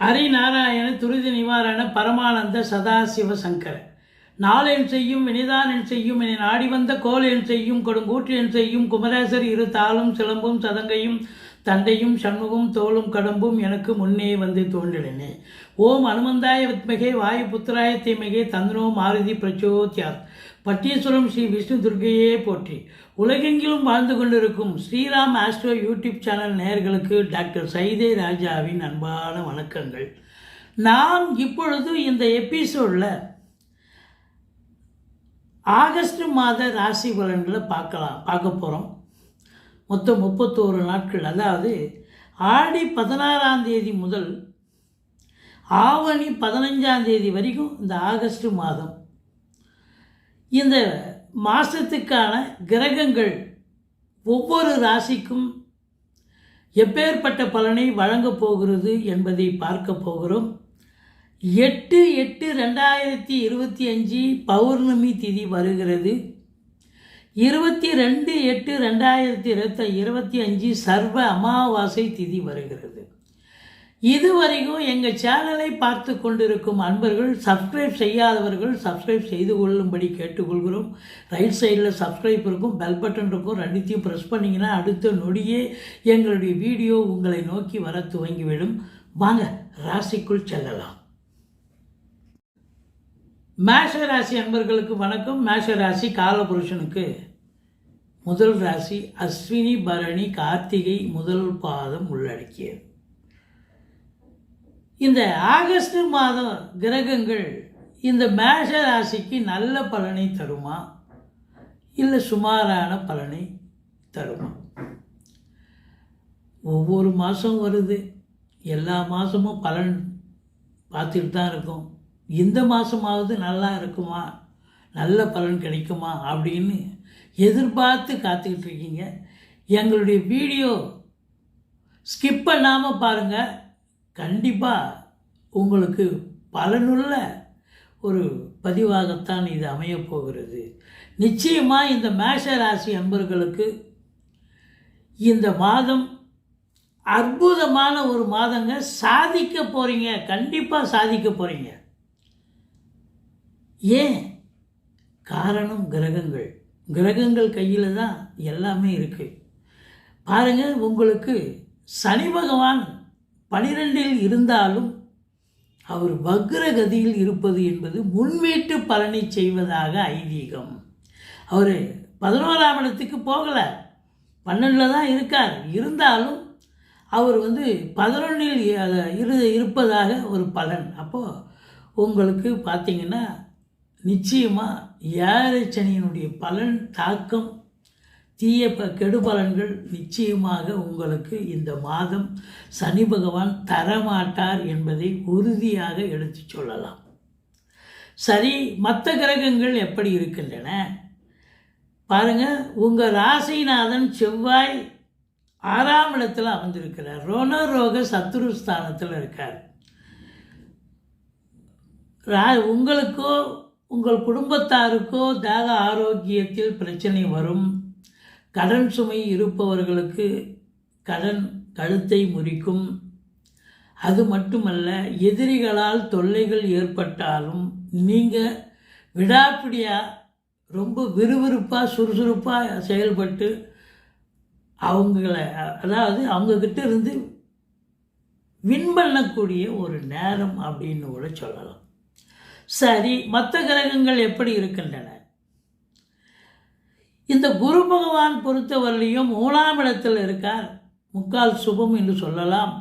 ஹரிநாராயண துரித நிவாரண பரமானந்த சதாசிவ சங்கர. நாளென் செய்யும் வினிதானென் செய்யும் என நாடி வந்த கோல் என் செய்யும் கொடுங்கூற்று என் செய்யும் குமரேசர் இரு தாளும் சிலம்பும் சதங்கையும் தண்டையும் சண்முகம் தோளும் கடம்பும் எனக்கு முன்னே வந்து தோன்றினே. ஓம் அனுமந்தாய வித்மகே வாயு புத்திராய தீமகே தந்தனோ மாருதி பிரச்சோத்யார் பட்டீஸ்வரம் ஸ்ரீ விஷ்ணு துர்க்கையே போற்றி. உலகெங்கிலும் வாழ்ந்து கொண்டிருக்கும் ஸ்ரீராம் ஆஸ்ட்ரோ யூடியூப் சேனல் நேயர்களுக்கு டாக்டர் சைதே ராஜாவின் அன்பான வணக்கங்கள். நாம் இப்பொழுது இந்த எபிசோடில் ஆகஸ்ட் மாத ராசி பலன்களை பார்க்கலாம் பார்க்க போகிறோம் மொத்தம் முப்பத்தோரு நாட்கள். அதாவது ஆடி பதினாறாம் தேதி முதல் ஆவணி பதினஞ்சாம் தேதி வரைக்கும் இந்த ஆகஸ்ட் மாதம். இந்த மாதத்துக்கான கிரகங்கள் ஒவ்வொரு ராசிக்கும் எப்பேற்பட்ட பலனை வழங்கப் போகிறது என்பதை பார்க்க போகிறோம். எட்டு எட்டு ரெண்டாயிரத்தி இருபத்தி அஞ்சு பௌர்ணமி திதி வருகிறது. இருபத்தி ரெண்டு எட்டு ரெண்டாயிரத்தி இருபத்தி இருபத்தி அஞ்சு சர்வ அமாவாசை திதி வருகிறது. இதுவரைக்கும் எங்கள் சேனலை பார்த்து கொண்டிருக்கும் அன்பர்கள் சப்ஸ்கிரைப் செய்யாதவர்கள் சப்ஸ்கிரைப் செய்து கொள்ளும்படி கேட்டுக்கொள்கிறோம். ரைட் சைடில் சப்ஸ்கிரைப் இருக்கும் பெல் பட்டன் இருக்கும் ரெண்டுத்தையும் ப்ரெஸ் பண்ணிங்கன்னா அடுத்த நொடியே எங்களுடைய வீடியோ உங்களை நோக்கி வர துவங்கிவிடும். வாங்க ராசிக்குள் செல்லலாம். மேஷ ராசி அன்பர்களுக்கு வணக்கம். மேஷ ராசி காலபுருஷனுக்கு முதல் ராசி அஸ்வினி பரணி கார்த்திகை முதல் பாதம் உள்ளடக்கியது. இந்த ஆகஸ்ட் மாதம் கிரகங்கள் இந்த மேஷ ராசிக்கு நல்ல பலனை தருமா? இல்லை சுமாரான பலனை தருமா? ஒவ்வொரு மாதம் வருது. எல்லா மாதமும் பலன் பார்த்துட்டு தான் இருக்கும். இந்த மாதமாவது நல்லா இருக்குமா? நல்ல பலன் கிடைக்குமா? அப்படின்னு எதிர்பார்த்து காத்துக்கிட்டு இருக்கீங்க எங்களுடைய வீடியோ ஸ்கிப் பண்ணாமல் பாருங்கள் கண்டிப்பாக உங்களுக்கு பலனுள்ள ஒரு பதிவாகத்தான் இது அமையப் போகிறது. நிச்சயமாக இந்த மேஷ ராசி அன்பர்களுக்கு இந்த மாதம் அற்புதமான ஒரு மாதங்க சாதிக்க போகிறீங்க கண்டிப்பாக சாதிக்க போகிறீங்க ஏன்? காரணம் கிரகங்கள். கிரகங்கள் கையில் தான் எல்லாமே இருக்குது பாருங்கள் உங்களுக்கு சனி பகவான் பனிரெண்டில் இருந்தாலும் அவர் வக்ரகதியில் இருப்பது என்பது முன்வீட்டு பலனை செய்வதாக ஐதீகம். அவர் பதினோராம் இடத்துக்கு போகலை. பன்னெண்டில் தான் இருக்கார். இருந்தாலும் அவர் வந்து பதினொன்றில் இரு இருப்பதாக ஒரு பலன். அப்போது உங்களுக்கு பார்த்தீங்கன்னா நிச்சயமாக ஏழை சனியினுடைய பலன் தாக்கம் தீய ப கெடுபலன்கள் நிச்சயமாக உங்களுக்கு இந்த மாதம் சனி பகவான் தரமாட்டார் என்பதை உறுதியாக எடுத்து சொல்லலாம். சரி மற்ற கிரகங்கள் எப்படி இருக்கின்றன? பாருங்கள் உங்கள் ராசிநாதன் செவ்வாய் ஆறாம் இடத்தில் அமர்ந்திருக்கிறார். ரோணரோக சத்துருஸ்தானத்தில் இருக்கார். ரா உங்களுக்கோ உங்கள் குடும்பத்தாருக்கோ தேக ஆரோக்கியத்தில் பிரச்சனை வரும். கடன் சுமை இருப்பவர்களுக்கு கடன் கழுத்தை முறிக்கும். அது மட்டுமல்ல எதிரிகளால் தொல்லைகள் ஏற்பட்டாலும் நீங்கள் விடாப்பிடியாக ரொம்ப விறுவிறுப்பாக சுறுசுறுப்பாக செயல்பட்டு அவங்கள அதாவது அவங்கக்கிட்ட இருந்து வின் பண்ணக்கூடிய ஒரு நேரம் அப்படின்னு கூட சொல்லலாம். சரி மற்ற கிரகங்கள் எப்படி இருக்கின்றன? இந்த குரு பகவான் பொறுத்தவரையிலையும் மூணாம் இடத்தில் இருக்கார். முக்கால் சுபம் என்று சொல்லலாம்.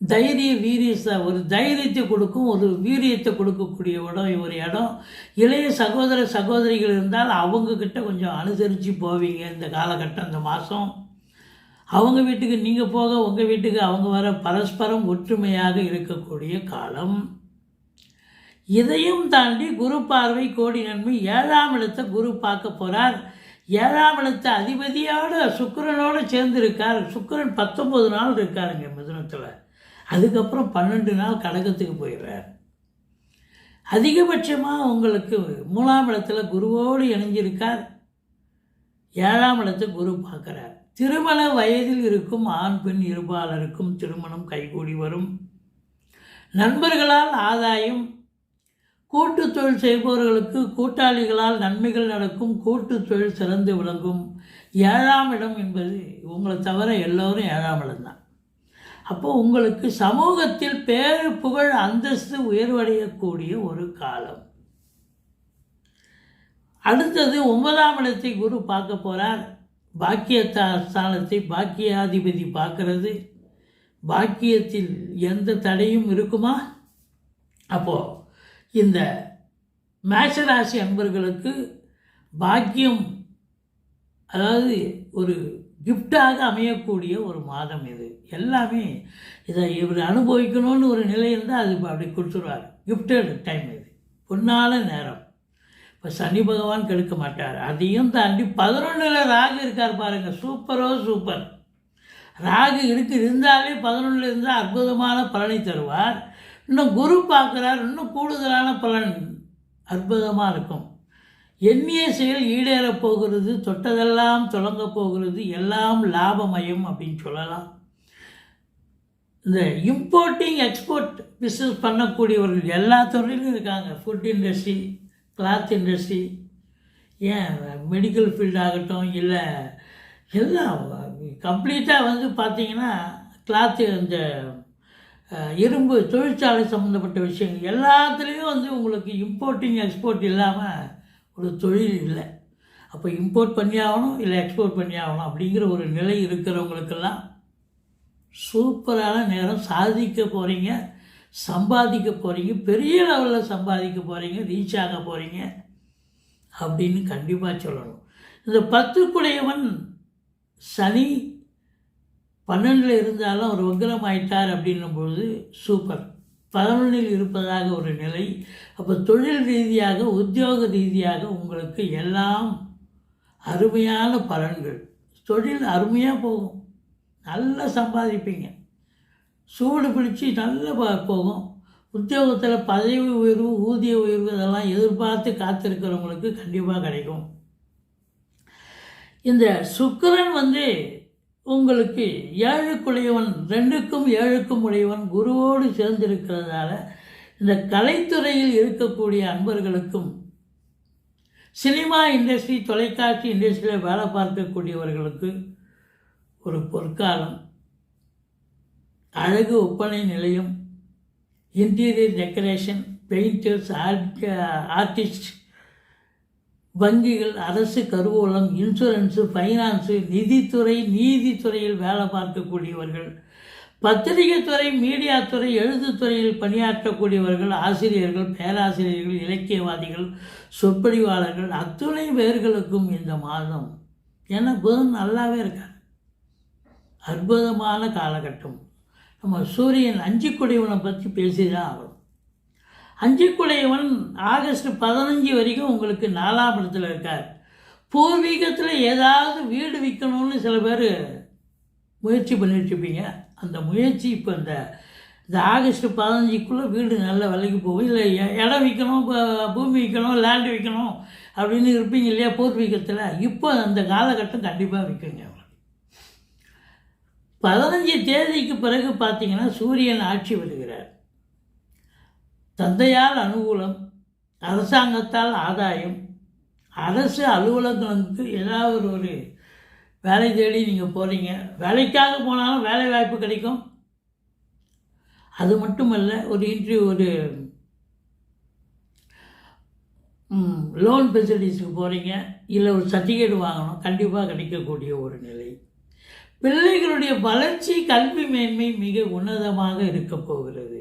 தைரிய வீரிய ஒரு தைரியத்தை கொடுக்கும் ஒரு வீரியத்தை கொடுக்கக்கூடிய இடம் ஒரு இடம். இளைய சகோதர சகோதரிகள் இருந்தால் அவங்கக்கிட்ட கொஞ்சம் அனுசரித்து போவீங்க இந்த காலகட்டம் இந்த மாதம் அவங்க வீட்டுக்கு நீங்கள் போக உங்கள் வீட்டுக்கு அவங்க வர பரஸ்பரம் ஒற்றுமையாக இருக்கக்கூடிய காலம். இதையும் தாண்டி குரு பார்வை கோடி நன்மை ஏழாம் இடத்தை குரு பார்க்க போகிறார் ஏழாம் இடத்த அதிபதியோடு சுக்கரனோடு சேர்ந்து இருக்கார் சுக்கரன் பத்தொம்பது நாள் இருக்காருங்க மிதுனத்தில். அதுக்கப்புறம் பன்னெண்டு நாள் கடகத்துக்கு போயிடுறார். அதிகபட்சமாக உங்களுக்கு மூணாம் இடத்துல குருவோடு இணைஞ்சிருக்கார். ஏழாம் இடத்தை குரு பார்க்குறார். திருமண வயதில் இருக்கும் ஆண் பெண் இருபாலருக்கும் திருமணம் கைகூடி வரும். நண்பர்களால் ஆதாயம் கூட்டு தொழில் செய்பவர்களுக்கு கூட்டாளிகளால் நன்மைகள் நடக்கும் கூட்டு தொழில் சிறந்து விளங்கும். ஏழாம் இடம் என்பது உங்களை தவிர எல்லோரும் ஏழாம் இடம்தான். அப்போ உங்களுக்கு சமூகத்தில் பேரு புகழ் அந்தஸ்து உயர்வடையக்கூடிய ஒரு காலம். அடுத்தது ஒன்பதாம் இடத்தை குரு பார்க்க போகிறார் பாக்கியத்தா ஸ்தானத்தை பாக்கியாதிபதி பார்க்கறது. பாக்கியத்தில் எந்த தடையும் இருக்குமா? அப்போது இந்த மேஷராசி அன்பர்களுக்கு பாக்கியம் அதாவது ஒரு கிஃப்டாக அமையக்கூடிய ஒரு மாதம் இது. எல்லாமே இதை இவர் அனுபவிக்கணும்னு ஒரு நிலை இருந்தால் அது இப்போ அப்படி கொடுத்துருவார். கிஃப்டட் டைம் இது. பொன்னால நேரம். இப்போ சனி பகவான் கெடுக்க மாட்டார். அதையும் தாண்டி பதினொன்றில் ராகு இருக்கார் பாருங்கள் சூப்பரோ சூப்பர். ராகு இருக்கு இருந்தாலே பதினொன்றில் இருந்தால் அற்புதமான பலனை தருவார். இன்னும் குரு பார்க்குறார் இன்னும் கூடுதலான பலன் அற்புதமாக இருக்கும். எண்ணிய செயல் ஈடேறப் போகிறது தொட்டதெல்லாம் தொடங்க போகிறது எல்லாம் லாபமயம் அப்படின்னு சொல்லலாம். இந்த இம்போர்ட்டிங் எக்ஸ்போர்ட் பிஸ்னஸ் பண்ணக்கூடியவர்கள் எல்லா துறையிலும் இருக்காங்க. ஃபுட் இண்டஸ்ட்ரி கிளாத் இண்டஸ்ட்ரி ஏன் மெடிக்கல் ஃபீல்ட் ஆகட்டும் இல்லை எல்லாம் கம்ப்ளீட்டாக வந்து பார்த்திங்கன்னா கிளாத்து இந்த இரும்பு தொழிற்சாலை சம்மந்தப்பட்ட விஷயங்கள் எல்லாத்துலேயும் வந்து உங்களுக்கு இம்போர்ட்டிங் எக்ஸ்போர்ட் இல்லாமல் ஒரு தொழில் இல்லை. அப்போ இம்போர்ட் பண்ணி ஆகணும் இல்லை எக்ஸ்போர்ட் பண்ணி ஆகணும் அப்படிங்கிற ஒரு நிலை இருக்கிறவங்களுக்கெல்லாம் சூப்பரான நேரம் சாதிக்க போகிறீங்க சம்பாதிக்க போகிறீங்க பெரிய லெவலில் சம்பாதிக்க போகிறீங்க ரீச் ஆக போகிறீங்க அப்படின்னு கண்டிப்பாக சொல்லணும். இந்த பத்துக்குடையவன் சனி பன்னெண்டில் இருந்தாலும் அவர் வக்ரம் ஆயிட்டார் அப்படின்னும்பொழுது சூப்பர் பதினொன்றில் இருப்பதாக ஒரு நிலை. அப்போ தொழில் ரீதியாக உத்தியோக ரீதியாக உங்களுக்கு எல்லாம் அருமையான பலன்கள். தொழில் அருமையாக போகும். நல்லா சம்பாதிப்பீங்க. சூடு பிடிச்சி நல்லா போகும். உத்தியோகத்தில் பதவி உயர்வு ஊதிய உயர்வு இதெல்லாம் எதிர்பார்த்து காத்திருக்கிறவங்களுக்கு கண்டிப்பாக கிடைக்கும். இந்த சுக்கிரன் வந்து உங்களுக்கு ஏழுக்குடையவன் ரெண்டுக்கும் ஏழுக்கும் உடையவன் குருவோடு சேர்ந்திருக்கிறதால இந்த கலைத்துறையில் இருக்கக்கூடிய அன்பர்களுக்கும் சினிமா இண்டஸ்ட்ரி தொலைக்காட்சி இண்டஸ்ட்ரியில் வேலை பார்க்கக்கூடியவர்களுக்கு ஒரு பொற்காலம். அழகு ஒப்பனை நிலையம் interior decoration painters art artist வங்கிகள் அரசு கருவூலம் இன்சூரன்ஸு ஃபைனான்ஸு நிதித்துறை நீதித்துறையில் வேலை பார்க்கக்கூடியவர்கள் பத்திரிகை துறை மீடியா துறை எழுத்துத்துறையில் பணியாற்றக்கூடியவர்கள் ஆசிரியர்கள் பேராசிரியர்கள் இலக்கியவாதிகள் சொற்பொழிவாளர்கள் அத்துணை பேர்களுக்கும் இந்த மாதம். ஏன்னா புதன் நல்லாவே இருக்கார். அற்புதமான காலகட்டம். நம்ம சூரியன் அஞ்சு அஞ்சுக்குடையவனை பற்றி பேசிதான் ஆகணும். அஞ்சுக்குடையவன் ஆகஸ்ட் பதினஞ்சு வரைக்கும் உங்களுக்கு நாலாம் இடத்துல இருக்கார். பூர்வீகத்தில் ஏதாவது வீடு விற்கணும்னு சில பேர் முயற்சி பண்ணிட்டு இருப்பீங்க அந்த முயற்சி இப்போ இந்த இந்த ஆகஸ்ட் பதினஞ்சுக்குள்ளே வீடு நல்ல விலைக்கு போகும். இல்லை இடம் விற்கணும் பூமி விற்கணும் லேண்டு விற்கணும் அப்படின்னு இருப்பீங்க இல்லையா பூர்வீகத்தில். இப்போ அந்த காலகட்டம் கண்டிப்பாக விற்குங்க. பதினஞ்சு தேதிக்கு பிறகு பார்த்தீங்கன்னா சூரியன் ஆட்சி வருகிறார் தந்தையால் அனுகூலம் அரசாங்கத்தால் ஆதாயம். அரசு அலுவலகங்களுக்கு ஏதாவது ஒரு ஒரு வேலை தேடி நீங்கள் போகிறீங்க வேலைக்காக போனாலும் வேலை வாய்ப்பு கிடைக்கும். அது மட்டுமல்ல ஒரு இன்டர்வியூ ஒரு லோன் ஃபெசிலிட்டிஸுக்கு போகிறீங்க இல்லை ஒரு சர்டிஃபிகேட் வாங்கணும். கண்டிப்பாக கிடைக்கக்கூடிய ஒரு நிலை. பிள்ளைகளுடைய வளர்ச்சி கல்வி மேன்மை மிக உன்னதமாக இருக்கப் போகிறது.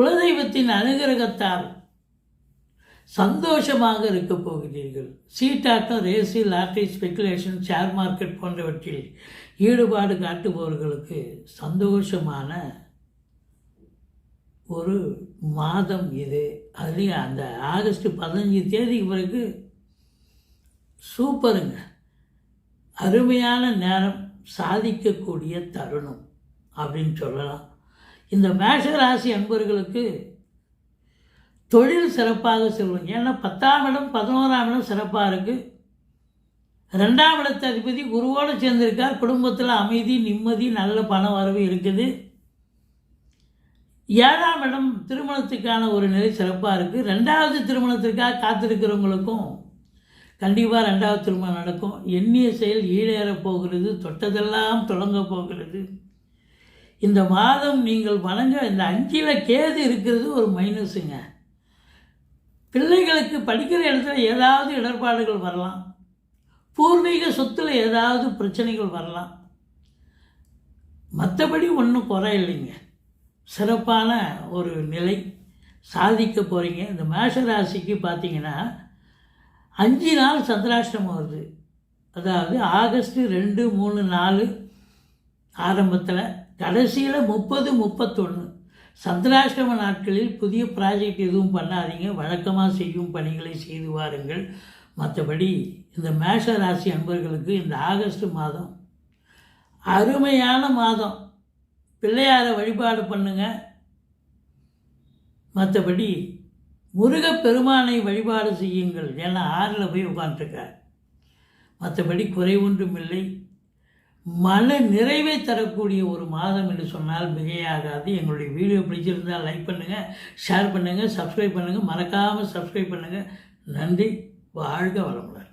குலதெய்வத்தின் அனுகிரகத்தால் சந்தோஷமாக இருக்கப் போகிறீர்கள். சீட்டாட்டம் ரேசி லாட்டரி ஸ்பெகுலேஷன் ஷேர் மார்க்கெட் போன்றவற்றில் ஈடுபாடு காட்டுபவர்களுக்கு சந்தோஷமான ஒரு மாதம் இது. அதுலேயும் அந்த ஆகஸ்ட் பதினஞ்சு தேதிக்கு பிறகு சூப்பருங்க. அருமையான நேரம் சாதிக்கக்கூடிய தருணம் அப்படின்னு சொல்லலாம். இந்த மேஷராசி அன்பர்களுக்கு தொழில் சிறப்பாக செல்வம் ஏன்னா பத்தாம் இடம் பதினோராம் இடம் சிறப்பாக இருக்குது ரெண்டாம் இடத்து அதிபதி குருவோடு சேர்ந்திருக்கார். குடும்பத்தில் அமைதி நிம்மதி நல்ல பண வரவு இருக்குது. ஏழாம் இடம் திருமணத்துக்கான ஒரு நிலை சிறப்பாக இருக்குது ரெண்டாவது திருமணத்திற்காக காத்திருக்கிறவங்களுக்கும் கண்டிப்பாக ரெண்டாவது திருமணம் நடக்கும். எண்ணிய செயல் ஈடேறப் போகிறது. தொட்டதெல்லாம் தொடங்க போகிறது. இந்த மாதம் நீங்கள் வணங்க இந்த அஞ்சில் கேது இருக்கிறது ஒரு மைனஸுங்க பிள்ளைகளுக்கு படிக்கிற இடத்துல ஏதாவது இடர்பாடுகள் வரலாம். பூர்வீக சொத்தில் ஏதாவது பிரச்சனைகள் வரலாம். மற்றபடி ஒன்றும் குறை இல்லைங்க சிறப்பான ஒரு நிலை சாதிக்க போகிறீங்க இந்த மேஷ ராசிக்கு பார்த்தீங்கன்னா அஞ்சு நாள் சந்திராஷ்டமம் வருது. அதாவது ஆகஸ்ட் ரெண்டு மூணு நாலு ஆரம்பத்தில் கடைசியில் முப்பது முப்பத்தொன்று சந்திராஷ்டம நாட்களில் புதிய ப்ராஜெக்ட் எதுவும் பண்ணாதீங்க. வழக்கமாக செய்யும் பணிகளை செய்து வாருங்கள். மற்றபடி இந்த மேஷ ராசி அன்பர்களுக்கு இந்த ஆகஸ்ட் மாதம் அருமையான மாதம். பிள்ளையாரை வழிபாடு பண்ணுங்க. மற்றபடி முருகப்பெருமானை வழிபாடு செய்யுங்கள். ஏன்னா ஆறில் போய் உட்காந்துருக்கார் மற்றபடி குறை ஒன்றும் இல்லை. மன நிறைவை தரக்கூடிய ஒரு மாதம் என்று சொன்னால் மிகையாகாது. எங்களுடைய வீடியோ பிடிச்சிருந்தால் லைக் பண்ணுங்கள் ஷேர் பண்ணுங்கள் சப்ஸ்கிரைப் பண்ணுங்கள் மறக்காமல் சப்ஸ்கிரைப் பண்ணுங்கள் நன்றி. வாழ்க வளமுடன்.